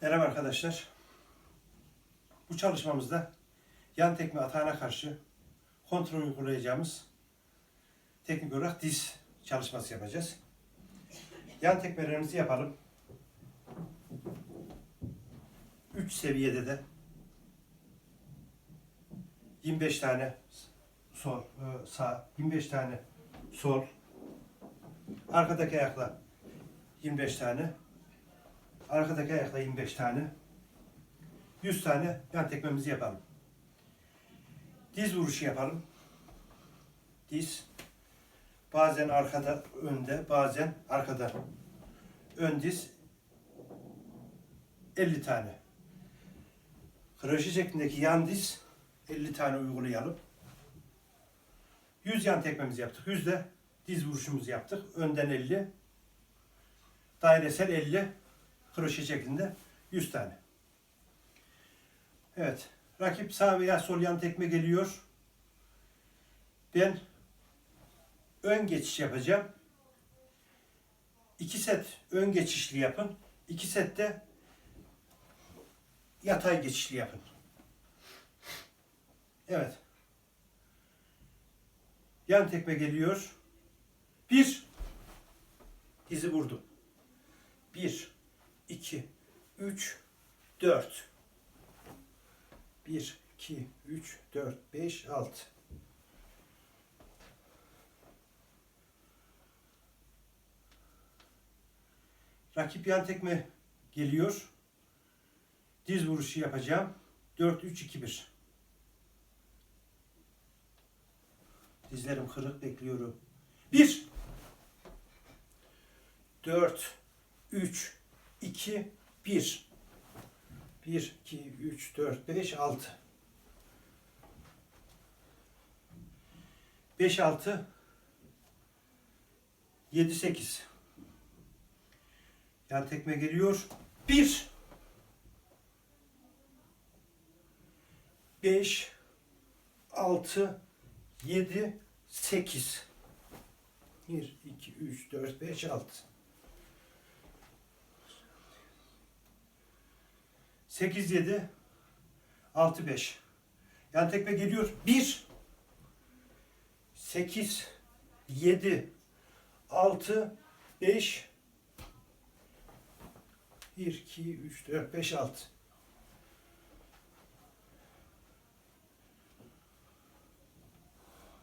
Merhaba arkadaşlar. Bu çalışmamızda yan tekme atağına karşı kontrol uygulayacağımız teknik olarak diz çalışması yapacağız. Yan tekmelerimizi yapalım. 3 seviyede de 25 tane sol, e, sağ, 25 tane sol, arkadaki ayakla 25 tane, Arkadaki ayakla 25 tane. 100 tane yan tekmemizi yapalım. Diz vuruşu yapalım. Diz. Bazen arkada önde, bazen arkada. Ön diz 50 tane. Kroşe şeklindeki yan diz 50 tane uygulayalım. 100 yan tekmemizi yaptık. 100 de diz vuruşumuzu yaptık. Önden 50. Dairesel 50 kroşe şeklinde 100 tane. Evet. Rakip sağ veya sol yan tekme geliyor. Ben ön geçiş yapacağım. İki set ön geçişli yapın. İki set de yatay geçişli yapın. Evet. Yan tekme geliyor. Bir. Dizi vurdum. Bir. 2, 3, 4. 1, 2, 3, 4, 5, 6. Rakip yan tekme geliyor. Diz vuruşu yapacağım. 4, 3, 2, 1. Dizlerim kırık bekliyorum. 1 4 3 2, 1. 1, 2, 3, 4, 5, 6. 5, 6, 7, 8. Yan tekme geliyor. 1. 5, 6, 7, 8. 1, 2, 3, 4, 5, 6. 8 7 6 5. Yan tekme geliyor. 1 8 7 6 5 1 2 3 4 5 6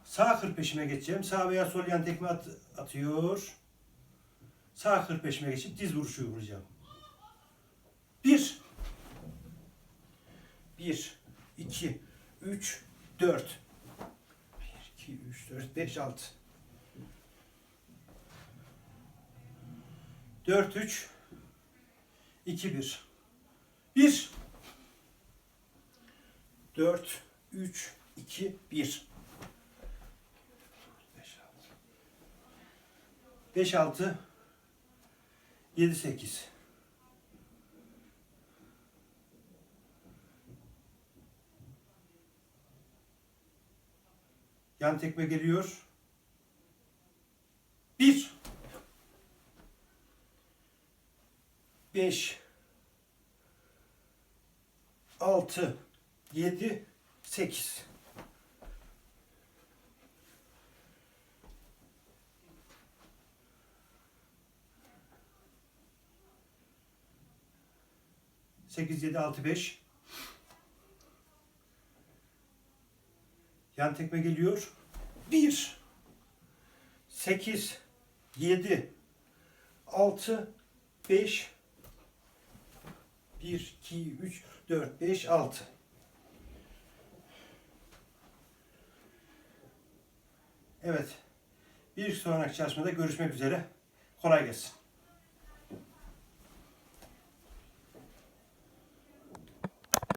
Sağ 45'ime geçeceğim. Sağ veya sol yan tekme at, atıyor. Sağ 45'ime geçip diz vuruşu uygulayacağım. 1 1, 2, 3, 4. 1, 2, 3, 4, 5, 6. 4, 3, 2, 1. 1, 4, 3, 2, 1. 5, 6, 7, 8. Yan tekme geliyor. Bir. Beş. Altı. Yedi. Sekiz. Sekiz, yedi, altı, beş. Yan tekme geliyor. 1 8 7 6 5 1 2 3 4 5 6 Evet. Bir sonraki çalışmada görüşmek üzere. Kolay gelsin.